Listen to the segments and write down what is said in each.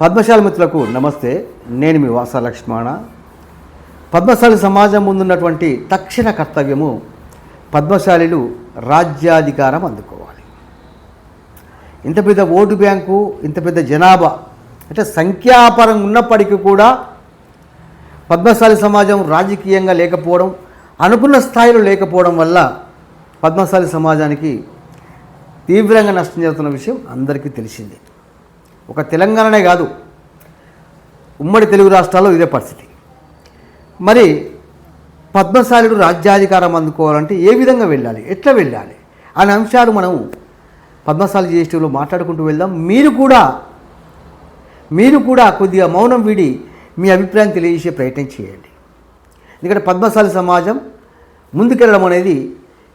పద్మశాలి మిత్రులకు నమస్తే. నేను మీ వాస లక్ష్మణ. పద్మశాలి సమాజం ముందున్నటువంటి తక్షణ కర్తవ్యము పద్మశాలిలు రాజ్యాధికారం అందుకోవాలి. ఇంత పెద్ద ఓటు బ్యాంకు ఇంత పెద్ద జనాభా అంటే సంఖ్యాపరం ఉన్నప్పటికీ కూడా పద్మశాలి సమాజం రాజకీయంగా లేకపోవడం అనుకున్న స్థాయిలో లేకపోవడం వల్ల పద్మశాలి సమాజానికి తీవ్రంగా నష్టం జరుగుతున్న విషయం అందరికీ తెలిసిందే. ఒక తెలంగాణనే కాదు ఉమ్మడి తెలుగు రాష్ట్రాల్లో ఇదే పరిస్థితి. మరి పద్మశాలుడు రాజ్యాధికారం అందుకోవాలంటే ఏ విధంగా వెళ్ళాలి? ఎట్లా వెళ్ళాలి? అనే అంశాలు మనం పద్మశాలి జిఎస్టీలో మాట్లాడుకుంటూ వెళ్దాం. మీరు కూడా మీరు కూడా కొద్దిగా మౌనం వీడి మీ అభిప్రాయం తెలియజేసే ప్రయత్నం చేయండి. ఎందుకంటే పద్మశాలి సమాజం ముందుకెళ్ళడం అనేది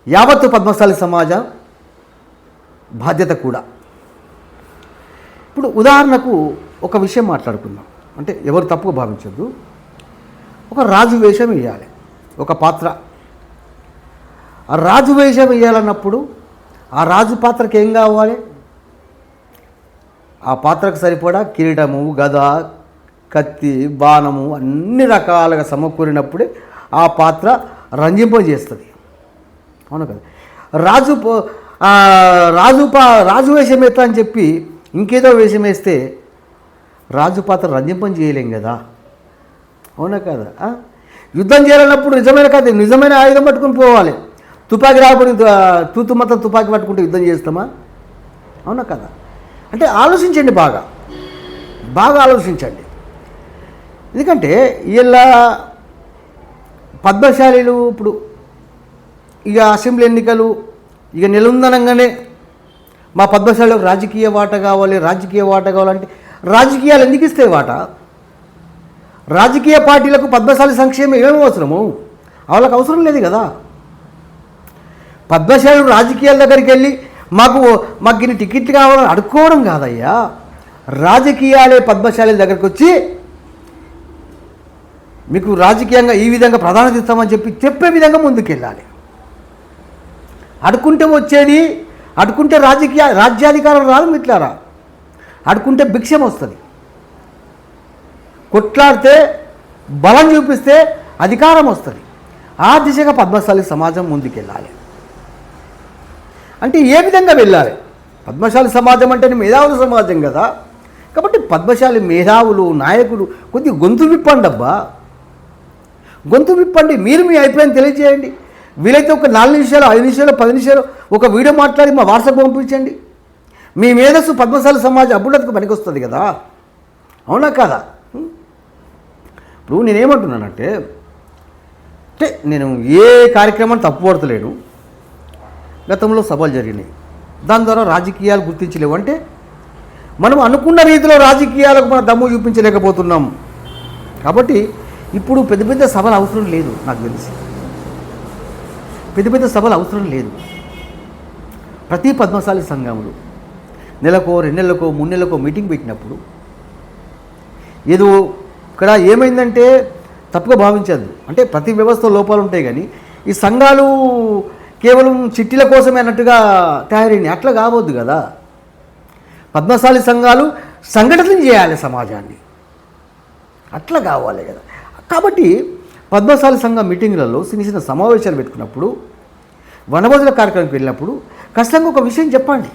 యావత్తు పద్మశాలి సమాజం బాధ్యత కూడా. ఇప్పుడు ఉదాహరణకు ఒక విషయం మాట్లాడుకుందాం. అంటే ఎవరు తప్పుగా భావించద్దు. ఒక రాజు వేషం వేయాలి ఒక పాత్ర. ఆ రాజు వేషం వేయాలన్నప్పుడు ఆ రాజు పాత్రకి ఏం కావాలి? ఆ పాత్రకు సరిపడా కిరీటము గద కత్తి బాణము అన్ని రకాలుగా సమకూరినప్పుడే ఆ పాత్ర రంజింపజేస్తుంది అవును కదా? రాజు రాజు పా రాజు వేషం ఎత్తా అని చెప్పి ఇంకేదో వేషం వేస్తే రాజు పాత్ర రంజింపం చేయలేం కదా? అవునా కదా? యుద్ధం చేయాలన్నప్పుడు నిజమైన కథ నిజమైన ఆయుధం పట్టుకుని పోవాలి. తుపాకీ రాకపోతే తూతు మొత్తం తుపాకీ పట్టుకుంటే యుద్ధం చేస్తామా? అవునా కదా? అంటే ఆలోచించండి బాగా. బాగా ఆలోచించండి. ఎందుకంటే వీళ్ళ పద్మశాలీలు ఇప్పుడు ఇక అసెంబ్లీ ఎన్నికలు ఇక నిలుందనంగానే మా పద్మశాలకు రాజకీయ వాట కావాలి రాజకీయ వాట కావాలంటే రాజకీయాలు ఎందుకు ఇస్తాయి వాట? రాజకీయ పార్టీలకు పద్మశాలి సంక్షేమం ఏమేమి అవసరము? వాళ్ళకి అవసరం లేదు కదా. పద్మశాలు రాజకీయాల దగ్గరికి వెళ్ళి మాకు మాకు ఇన్ని టికెట్లు కావాలని అడుక్కోవడం కాదయ్యా. రాజకీయాలే పద్మశాలి దగ్గరకు వచ్చి మీకు రాజకీయంగా ఈ విధంగా ప్రాధాన్యత ఇస్తామని చెప్పి చెప్పే విధంగా ముందుకెళ్ళాలి. అడుకుంటే వచ్చేది అడుకుంటే రాజకీయ రాజ్యాధికారం రాదు మిట్లారా? అడుకుంటే భిక్షం వస్తుంది. కొట్లాడితే బలం చూపిస్తే అధికారం వస్తుంది. ఆ దిశగా పద్మశాలి సమాజం ముందుకెళ్ళాలి. అంటే ఏ విధంగా వెళ్ళాలి? పద్మశాలి సమాజం అంటే మేధావుల సమాజం కదా. కాబట్టి పద్మశాలి మేధావులు నాయకులు కొద్దిగా గొంతు విప్పండి అబ్బా గొంతు విప్పండి మీరు మీ అభిప్రాయం తెలియజేయండి. వీలైతే ఒక నాలుగు నిమిషాలు ఐదు నిమిషాలు పది నిమిషాలు ఒక వీడియో మాట్లాడి మా వాట్సాప్ పంపించండి. మీ మేధస్సు పద్మశాల సమాజం అభ్యున్నతికి పనికొస్తుంది కదా. అవునా కాదా? ఇప్పుడు నేనేమంటున్నానంటే అంటే నేను ఏ కార్యక్రమాన్ని తప్పుపడతలేను. గతంలో సభలు జరిగినాయి. దాని ద్వారా రాజకీయాలు గుర్తించలేవు. అంటే మనం అనుకున్న రీతిలో రాజకీయాలకు మన దమ్ము చూపించలేకపోతున్నాం. కాబట్టి ఇప్పుడు పెద్ద పెద్ద సభలు అవసరం లేదు నాకు తెలిసి. పెద్ద పెద్ద సభలు అవసరం లేదు. ప్రతి పద్మశాలి సంఘములు నెలకో రెండు నెలలకో మూడు నెలలకో మీటింగ్ పెట్టినప్పుడు ఏదో ఇక్కడ ఏమైందంటే తప్పుగా భావించద్దు. అంటే ప్రతి వ్యవస్థ లోపాలు ఉంటాయి కానీ ఈ సంఘాలు కేవలం చిట్టీల కోసమే అన్నట్టుగా తయారైనాయి అట్లా కావద్దు కదా. పద్మశాలి సంఘాలు సంఘటన చేయాలి సమాజాన్ని. అట్లా కావాలి కదా. కాబట్టి పద్మశాలి సంఘ మీటింగ్లలో చిన్న చిన్న సమావేశాలు పెట్టుకున్నప్పుడు వనభోజన కార్యక్రమం వెళ్ళినప్పుడు ఖచ్చితంగా ఒక విషయం చెప్పండి.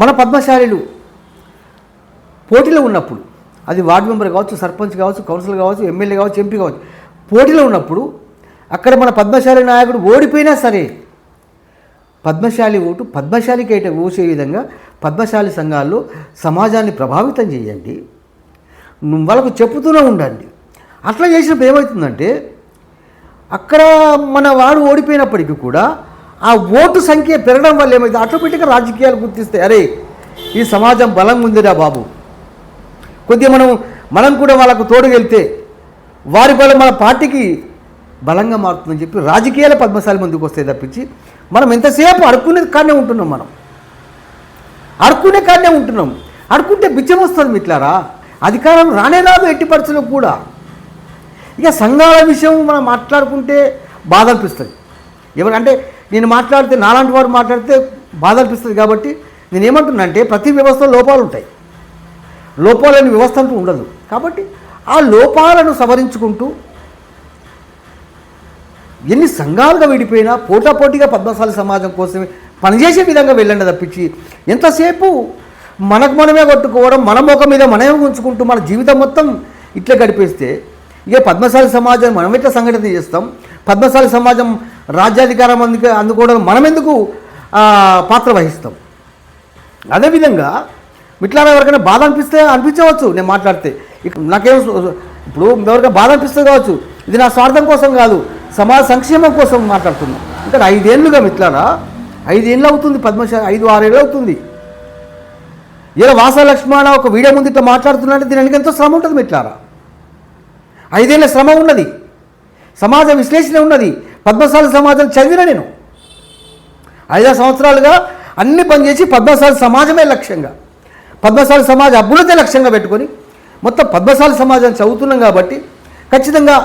మన పద్మశాలీలు పోటీలో ఉన్నప్పుడు అది వార్డు మెంబర్ కావచ్చు సర్పంచ్ కావచ్చు కౌన్సిలర్ కావచ్చు ఎమ్మెల్యే కావచ్చు ఎంపీ కావచ్చు పోటీలో ఉన్నప్పుడు అక్కడ మన పద్మశాలి నాయకుడు ఓడిపోయినా సరే పద్మశాలి ఓటు పద్మశాలికి అయితే ఊసే విధంగా పద్మశాలి సంఘాల్లో సమాజాన్ని ప్రభావితం చేయండి. వాళ్ళకు చెప్పుతూనే ఉండండి. అట్లా చేసినప్పుడు ఏమవుతుందంటే అక్కడ మన వాడు ఓడిపోయినప్పటికీ కూడా ఆ ఓటు సంఖ్య పెరగడం వల్ల ఏమైంది? ఆటోమేటిక్గా రాజకీయాలు గుర్తిస్తాయి. అరే ఈ సమాజం బలంగా ఉందిరా బాబు. కొద్దిగా మనం మనం కూడా వాళ్ళకు తోడు వెళ్తే వారి బలం మన పార్టీకి బలంగా మారుతుందని చెప్పి రాజకీయాల పద్మశాలి ముందుకు వస్తాయి తప్పించి మనం ఎంతసేపు అడుక్కునే కాడనే ఉంటున్నాం మనం. అడుక్కునే కాడనే ఉంటున్నాం. అడుక్కుంటే బిచ్చం వస్తుంది మిట్లారా అధికారం రానే రాదు ఎట్టి పరిస్థితుల్లో కూడా. ఇక సంఘాల విషయం మనం మాట్లాడుకుంటే బాధ అనిపిస్తుంది ఎవరంటే నేను మాట్లాడితే నాలాంటి వారు మాట్లాడితే బాధ అనిపిస్తుంది కాబట్టి నేను ఏమంటున్నానంటే ప్రతి వ్యవస్థలో లోపాలు ఉంటాయి. లోపాలని వ్యవస్థ అంటూ ఉండదు. కాబట్టి ఆ లోపాలను సవరించుకుంటూ ఎన్ని సంఘాలుగా విడిపోయినా పోటాపోటీగా పద్మశాలి సమాజం కోసమే పనిచేసే విధంగా వెళ్ళండి తప్పించి ఎంతసేపు మనకు మనమే కొట్టుకోవడం మన ముఖం మీద మనమే ఉంచుకుంటూ మన జీవితం మొత్తం ఇట్లా గడిపేస్తే ఇక పద్మశాలి సమాజం మనం ఎట్లా సంఘటన చేస్తాం? పద్మశాలి సమాజం రాజ్యాధికారం అందుకే అందుకోవడం మనం ఎందుకు పాత్ర వహిస్తాం? అదేవిధంగా మిట్లారా ఎవరికైనా బాధ అనిపిస్తే అనిపించవచ్చు నేను మాట్లాడితే. నాకేం ఇప్పుడు ఎవరికైనా బాధ అనిపిస్తే కావచ్చు ఇది నా స్వార్థం కోసం కాదు సమాజ సంక్షేమం కోసం మాట్లాడుతున్నాం. ఇక్కడ ఐదేళ్ళుగా మిట్లారా ఐదేళ్ళు అవుతుంది పద్మశాలి ఐదు ఆరేళ్ళు అవుతుంది. ఇలా వాస లక్ష్మణ ఒక వీడియో ముందు ఇట్లా మాట్లాడుతున్నాడంటే దీనికి ఎంతో శ్రమ ఉంటుంది మిట్లారా ఐదేళ్ళ శ్రమ ఉన్నది. సమాజ విశ్లేషణ ఉన్నది. పద్మశాలి సమాజం చదివిన నేను. ఐదు సంవత్సరాలుగా అన్ని పనిచేసి పద్మశాలి సమాజమే లక్ష్యంగా. పద్మశాలి సమాజ అభ్యున్నతే లక్ష్యంగా పెట్టుకొని మొత్తం పద్మశాలి సమాజం చదువుతున్నాం కాబట్టి ఖచ్చితంగా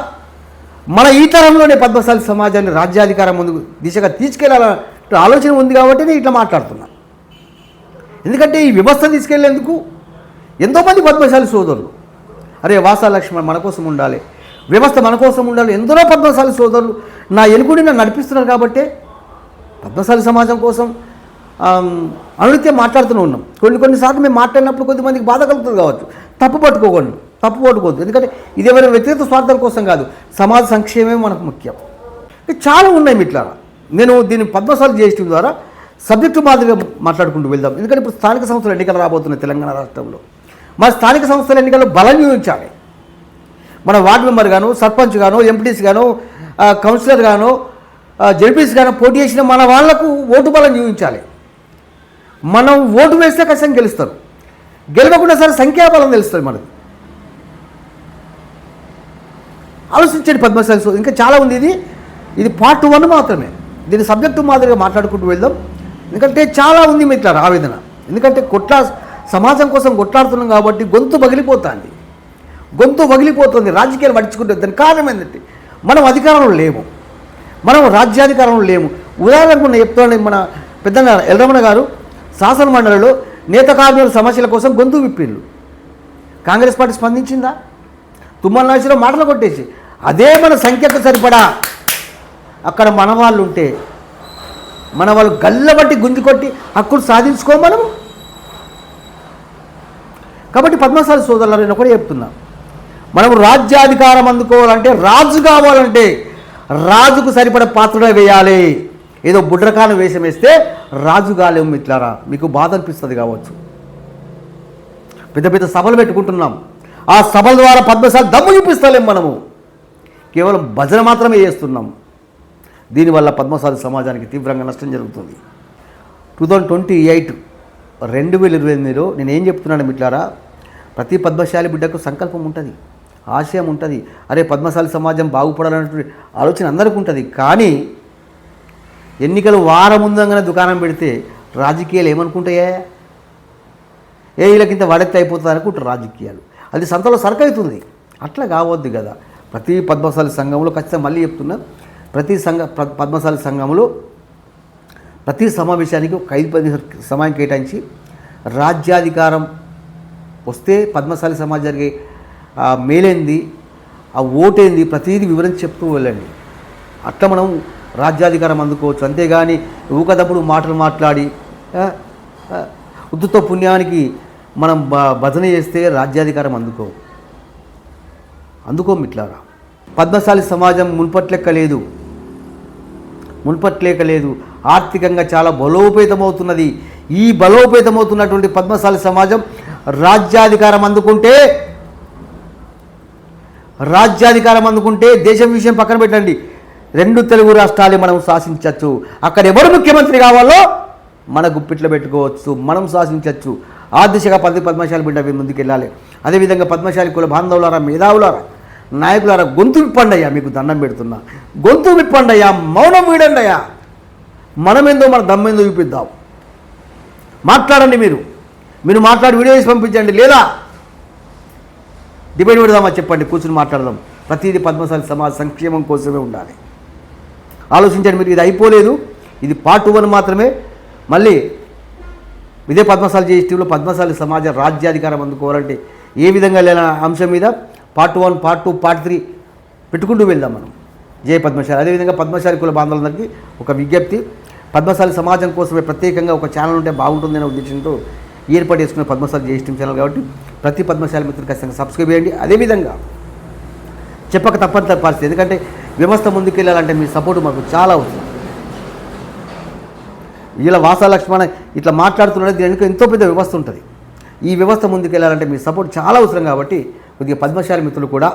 మన ఈ తరంలోనే పద్మశాలి సమాజాన్ని రాజ్యాధికారం ముందుకు దిశగా తీసుకెళ్ళాలన్న ఆలోచన ఉంది కాబట్టి నేను ఇట్లా మాట్లాడుతున్నాను ఎందుకంటే ఈ వ్యవస్థ తీసుకెళ్ళేందుకు ఎంతోమంది పద్మశాలి సోదరులు అరే వాసాలక్ష్మి మన కోసం ఉండాలి. వ్యవస్థ మన కోసం ఉండాలి. ఎందరో పద్మశాలి సోదరులు నా ఎనుకుడి నన్ను నడిపిస్తున్నారు కాబట్టే పద్మశాలి సమాజం కోసం ఆమ్, అనునిత్యం మాట్లాడుతూనే ఉన్నాం. కొన్ని కొన్నిసార్లు మేము మాట్లాడినప్పుడు కొద్దిమందికి బాధ కలుగుతుంది కావచ్చు. తప్పు పట్టుకోకండి. తప్పు పట్టుకోవద్దు. ఎందుకంటే ఇది ఎవరైనా వ్యక్తిగత స్వార్థాల కోసం కాదు. సమాజ సంక్షేమమే మనకు ముఖ్యం. చాలా ఉన్నాయి ఇట్లా నేను దీన్ని పద్మశాలి జిఎస్టీ ద్వారా సబ్జెక్టు మాదిరిగా మాట్లాడుకుంటూ వెళ్దాం. ఎందుకంటే ఇప్పుడు స్థానిక సంస్థలు ఎన్నికలు రాబోతున్నాయి తెలంగాణ రాష్ట్రంలో. మన స్థానిక సంస్థల ఎన్నికల్లో బలం చూపించాలి. మన వార్డు మెంబర్ గాను సర్పంచ్ గాను ఎంపీటీసీ గాను కౌన్సిలర్ గాను జడ్పీసీ గాను పోటీ చేసిన మన వాళ్ళకు ఓటు బలం చూపించాలి. మనం ఓటు వేస్తే ఖచ్చితంగా గెలుస్తారు. గెలవకుండా సరే సంఖ్యాబలం తెలుస్తుంది మనకు ఆలోచించండి పద్మశాలి సో ఇంకా చాలా ఉంది ఇది. ఇది పార్ట్ వన్ మాత్రమే. దీని సబ్జెక్టు మాదిరిగా మాట్లాడుకుంటూ వెళ్దాం. ఎందుకంటే చాలా ఉంది మీ ఇట్లా ఆవేదన. ఎందుకంటే కొట్లా సమాజం కోసం కొట్లాడుతున్నాం కాబట్టి గొంతు పగిలిపోతుంది. గొంతు పగిలిపోతుంది రాజకీయాలు పట్టించుకుంటే దాని కారణం ఏంటంటే మనం అధికారంలో లేము. మనం రాజ్యాధికారంలో లేము. ఉదాహరణకు నేను చెప్తాను మన పెద్ద ఎల్రమణ గారు శాసన మండలిలో నేత కార్మికుల సమస్యల కోసం గొంతు విప్పిళ్ళు. కాంగ్రెస్ పార్టీ స్పందించిందా? తుమ్మల నాశనం మాటలు కొట్టేసి అదే మన సంఖ్యకు సరిపడా? అక్కడ మన వాళ్ళు ఉంటే మన వాళ్ళు గల్లబట్టి గుంజుకొట్టి హక్కులు సాధించుకో మనము కాబట్టి పద్మశాలి సోదరులు నేను చెప్తున్నాం చెప్తున్నా. మనం రాజ్యాధికారం అందుకోవాలంటే రాజు కావాలంటే రాజుకు సరిపడ పాత్ర వేయాలి. ఏదో బుడ్రకాను వేషం వేస్తే రాజు కాలేము మిట్లారా మీకు బాధ అనిపిస్తుంది కావచ్చు. పెద్ద పెద్ద సభలు పెట్టుకుంటున్నాం. ఆ సభల ద్వారా పద్మశాలి దమ్ము చూపిస్తలేం మనము. కేవలం భజన మాత్రమే చేస్తున్నాం. దీనివల్ల పద్మశాలి సమాజానికి తీవ్రంగా నష్టం జరుగుతుంది. టూ థౌజండ్ ట్వంటీ ఎయిట్ రెండు వేల ఇరవై ఎనిమిదిలో నేను ఏం చెప్తున్నాను మిట్లారా? ప్రతి పద్మశాలి బిడ్డకు సంకల్పం ఉంటుంది ఆశయం ఉంటుంది. అరే పద్మశాలి సమాజం బాగుపడాలన్నటువంటి ఆలోచన అందరికీ ఉంటుంది. కానీ ఎన్నికలు వారం ముందంగానే దుకాణం పెడితే రాజకీయాలు ఏమనుకుంటాయా? ఏ వీళ్ళకింత వడెత్తి అయిపోతుంది అనుకుంటారు రాజకీయాలు. అది సంతలో సరుకవుతుంది అట్లా కావద్దు కదా. ప్రతి పద్మశాలి సంఘంలో ఖచ్చితంగా మళ్ళీ చెప్తున్నా ప్రతి సంఘ పద్మశాలి సంఘంలో ప్రతి సమావేశానికి ఒక ఐదు పది సమయం కేటాయించి రాజ్యాధికారం వస్తే పద్మశాలి సమాజానికి ఆ మేలేంది ఆ ఓటేంది ప్రతిదీ వివరించి చెప్తూ వెళ్ళండి. అట్లా మనం రాజ్యాధికారం అందుకోవచ్చు. అంతేగాని ఊకదప్పుడు మాటలు మాట్లాడి ఉద్దుతో పుణ్యానికి మనం బ- భజన చేస్తే రాజ్యాధికారం అందుకో అందుకోం ఇట్లారా. పద్మశాలి సమాజం మున్పట్లెక్క లేదు మున్పట్లేక లేదు. ఆర్థికంగా చాలా బలోపేతమవుతున్నది. ఈ బలోపేతమవుతున్నటువంటి పద్మశాలి సమాజం రాజ్యాధికారం అందుకుంటే రాజ్యాధికారం అందుకుంటే దేశం విషయం పక్కన పెట్టండి. రెండు తెలుగు రాష్ట్రాలు మనం శాసించవచ్చు అక్కడ ఎవరు ముఖ్యమంత్రి కావాలో మన గుప్పిట్లో పెట్టుకోవచ్చు. మనం శాసించవచ్చు ఆ దిశగా పది పద్మశాలి బిడ్డ ముందుకు వెళ్ళాలి అదేవిధంగా పద్మశాలి కుల బాంధవులారా మేధావులారా నాయకులారా గొంతు విప్పండయ్యా మీకు దండం పెడుతున్నా. గొంతు విప్పండయ్యా మౌనం వీడండయ్యా. మనమేందో మన దమ్మేందో చూపిద్దాం. మాట్లాడండి మీరు. మీరు మాట్లాడి వీడియో చేసి పంపించండి. లేదా డిబేట్ పెడదామా చెప్పండి కూర్చుని మాట్లాడదాం. ప్రతిదీ పద్మశాలి సమాజ సంక్షేమం కోసమే ఉండాలి. ఆలోచించండి మీరు ఇది అయిపోలేదు. ఇది పార్ట్ వన్ మాత్రమే. మళ్ళీ ఇదే పద్మశాలి జిఎస్టీలో పద్మశాలి సమాజ రాజ్యాధికారం అందుకోవాలంటే ఏ విధంగా లేని అంశం మీద part one part two part three పెట్టుకుంటూ వెళ్దాం మనం. జయ పద్మశాలి. అదేవిధంగా పద్మశాలి కుల బాంధవులందరికీ ఒక విజ్ఞప్తి. పద్మశాలి సమాజం కోసమే ప్రత్యేకంగా ఒక ఛానల్ ఉంటే బాగుంటుందనే ఉద్దేశంతో ఏర్పాటు చేసుకున్న పద్మశాలి జిఎస్టీ ఛానల్ కాబట్టి ప్రతి పద్మశాలి మిత్రులు ఖచ్చితంగా సబ్స్క్రైబ్ చేయండి. అదేవిధంగా చెప్పక తప్పని పరిస్థితి. ఎందుకంటే వ్యవస్థ ముందుకెళ్ళాలంటే మీ సపోర్ట్ మాకు చాలా అవసరం. ఇలా వాసా లక్ష్మణ ఇట్లా మాట్లాడుతున్నాడు దీనికి ఎంతో పెద్ద వ్యవస్థ ఉంటుంది. ఈ వ్యవస్థ ముందుకెళ్ళాలంటే మీ సపోర్ట్ చాలా అవసరం కాబట్టి కొద్దిగా పద్మశాలి మిత్రులు కూడా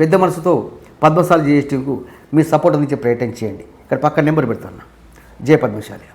పెద్ద మనసుతో పద్మశాలి జిఎస్టీకు మీ సపోర్ట్ అందించే ప్రయత్నం చేయండి. ఇక్కడ పక్క నెంబర్ పెడతాను. జయ పద్మశాలి.